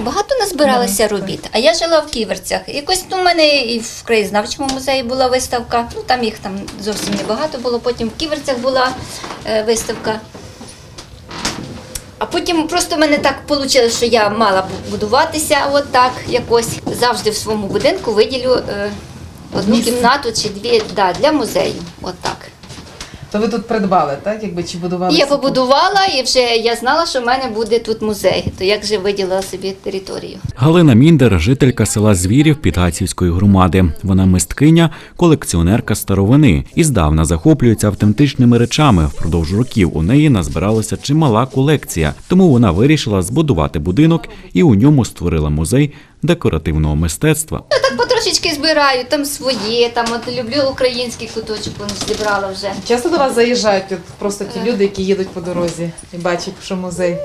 Багато назбиралося робіт, а я жила в Ківерцях. Якось ну, у мене і в краєзнавчому музеї була виставка. Ну там їх там зовсім небагато було. Потім в Ківерцях була е, виставка. А потім просто в мене так вийшло, що я мала будуватися от так якось. Завжди в своєму будинку виділю е, одну кімнату чи дві да, для музею. От так. То ви тут придбали, так? Якби чи будували? Я побудувала і вже я знала, що в мене буде тут музей. То як же виділила собі територію. Галина Міндер, жителька села Звірів Підгацівської громади. Вона мисткиня, колекціонерка старовини і здавна захоплюється автентичними речами. Впродовж років у неї назбиралася чимала колекція, тому вона вирішила збудувати будинок і у ньому створила музей декоративного мистецтва. Я так потрошечки збираю, там своє, там от люблю український куточок, он зібрала вже. Часто до вас заїжджають от просто ті люди, які їдуть по дорозі і бачать, що музей.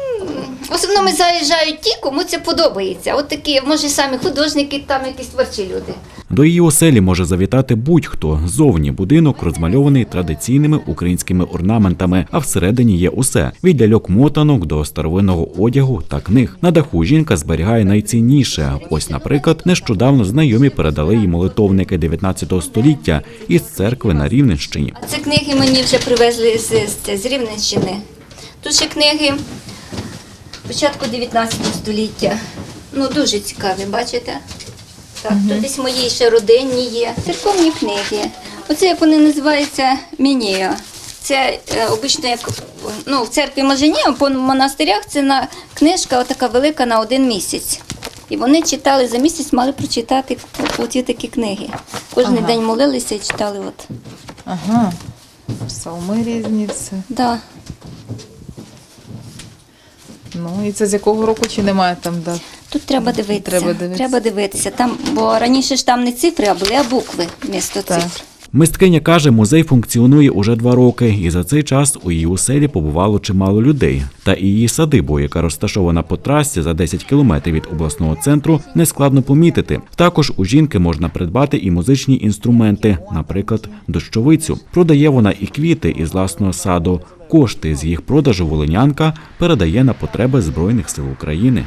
В основному заїжджають ті, кому це подобається. От такі, може, самі художники, там якісь творчі люди. До її оселі може завітати будь-хто. Зовні будинок розмальований традиційними українськими орнаментами, а всередині є усе від ляльок мотанок до старовинного одягу та книг. На даху жінка зберігає найцінніше. Ось, наприклад, нещодавно знайомі передали їй молитовники 19 століття із церкви на Рівненщині. Ці книги мені вже привезли з, з, з Рівненщини. Тут ще книги початку 19 століття. Ну, дуже цікаві, бачите? Так, тут десь мої ще родинні є. Церковні книги. Оце як вони називаються Мінія. Це е, обично як ну, в церкві може ні, а по монастирях це на книжка отака велика на один місяць. І вони читали за місяць, мали прочитати оті такі книги. Кожен Ага. день молилися і читали. От. Ага. Псалми різні, все. Да. Ну і це з якого року чи немає там дат? Тут треба дивитися. Треба дивитися. Треба дивитися. Там, бо раніше ж там не цифри, а були а букви вмісто Так. цифр. Мисткиня каже, музей функціонує уже два роки, і за цей час у її оселі побувало чимало людей. Та і її садибу, яка розташована по трасі за 10 кілометрів від обласного центру, не складно помітити. Також у жінки можна придбати і музичні інструменти, наприклад, дощовицю. Продає вона і квіти із власного саду. Кошти з їх продажу волинянка передає на потреби Збройних сил України.